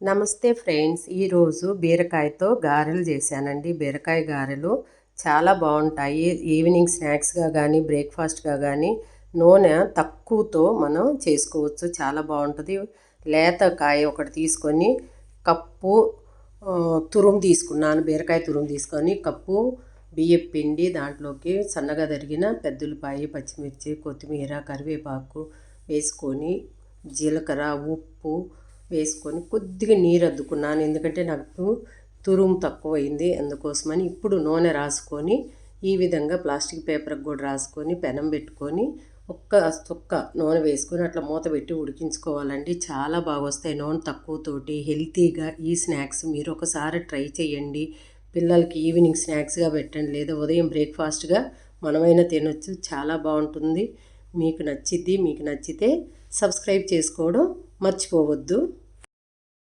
నమస్తే ఫ్రెండ్స్ ఈరోజు బీరకాయతో గారెలు చేశానండి. బీరకాయ గారెలు చాలా బాగుంటాయి. ఈవినింగ్ స్నాక్స్గా కానీ బ్రేక్ఫాస్ట్గా కానీ నూనె తక్కువతో మనం చేసుకోవచ్చు. చాలా బాగుంటుంది. లేత కాయ ఒకటి తీసుకొని కప్పు తురుము తీసుకున్నాను. బీరకాయ తురుము తీసుకొని కప్పు బియ్యం పిండి దాంట్లోకి సన్నగా తరిగిన పెద్దలపాయ పచ్చిమిర్చి కొత్తిమీర కరివేపాకు వేసుకొని జీలకర్ర ఉప్పు వేసుకొని కొద్దిగా నీరు అద్దుకున్నాను. ఎందుకంటే నాకు తురుము తక్కువైంది. అందుకోసమని ఇప్పుడు నూనె రాసుకొని ఈ విధంగా ప్లాస్టిక్ పేపర్కి కూడా రాసుకొని పెనం పెట్టుకొని ఒక్క చుక్క నూనె వేసుకొని అట్లా మూత పెట్టి ఉడికించుకోవాలండి. చాలా బాగా వస్తాయి నూనె తక్కువతోటి. హెల్తీగా ఈ స్నాక్స్ మీరు ఒకసారి ట్రై చేయండి. పిల్లలకి ఈవినింగ్ స్నాక్స్గా పెట్టండి. లేదా ఉదయం బ్రేక్ఫాస్ట్గా మనమైనా తినొచ్చు. చాలా బాగుంటుంది. మీకు నచ్చిద్ది మీకు నచ్చితే సబ్స్క్రైబ్ చేసుకోవడం మర్చిపోవద్దు.